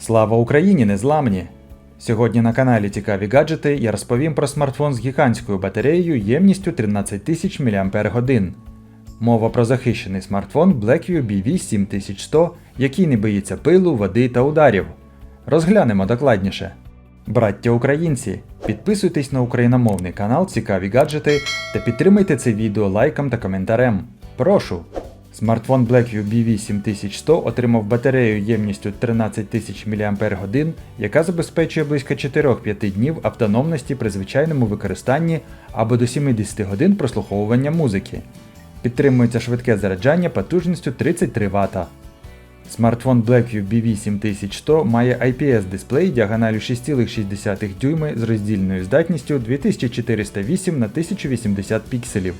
Слава Україні незламні! Сьогодні на каналі Цікаві гаджети я розповім про смартфон з гігантською батареєю ємністю 13 тисяч мАч. Мова про захищений смартфон Blackview BV7100, який не боїться пилу, води та ударів. Розглянемо докладніше. Браття українці, підписуйтесь на україномовний канал Цікаві гаджети та підтримайте це відео лайком та коментарем. Прошу! Смартфон Blackview BV7100 отримав батарею ємністю 13 тисяч мАч, яка забезпечує близько 4-5 днів автономності при звичайному використанні або до 70 годин прослуховування музики. Підтримується швидке заряджання потужністю 33 Вт. Смартфон Blackview BV7100 має IPS-дисплей діагоналю 6,6 дюйми з роздільною здатністю 2408 на 1080 пікселів.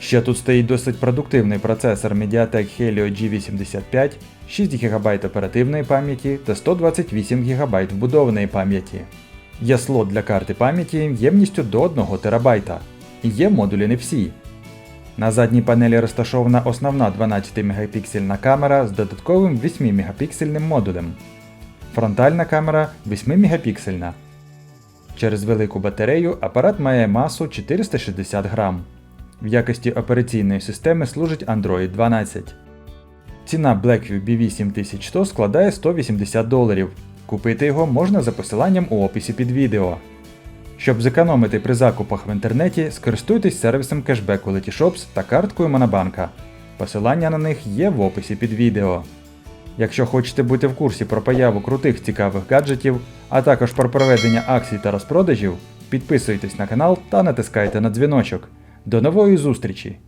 Ще тут стоїть досить продуктивний процесор Mediatek Helio G85, 6 ГБ оперативної пам'яті та 128 ГБ вбудованої пам'яті. Є слот для карти пам'яті ємністю до 1 ТБ. І є модулі всі. На задній панелі розташована основна 12-мегапіксельна камера з додатковим 8-мегапіксельним модулем. Фронтальна камера 8-мегапіксельна. Через велику батарею апарат має масу 460 грам. В якості операційної системи служить Android 12. Ціна Blackview BV7100 складає 180 доларів. Купити його можна за посиланням у описі під відео. Щоб зекономити при закупах в інтернеті, скористуйтесь сервісом кешбеку Letyshops та карткою Монобанка. Посилання на них є в описі під відео. Якщо хочете бути в курсі про появу крутих цікавих гаджетів, а також про проведення акцій та розпродажів, підписуйтесь на канал та натискайте на дзвіночок. До нової зустрічі!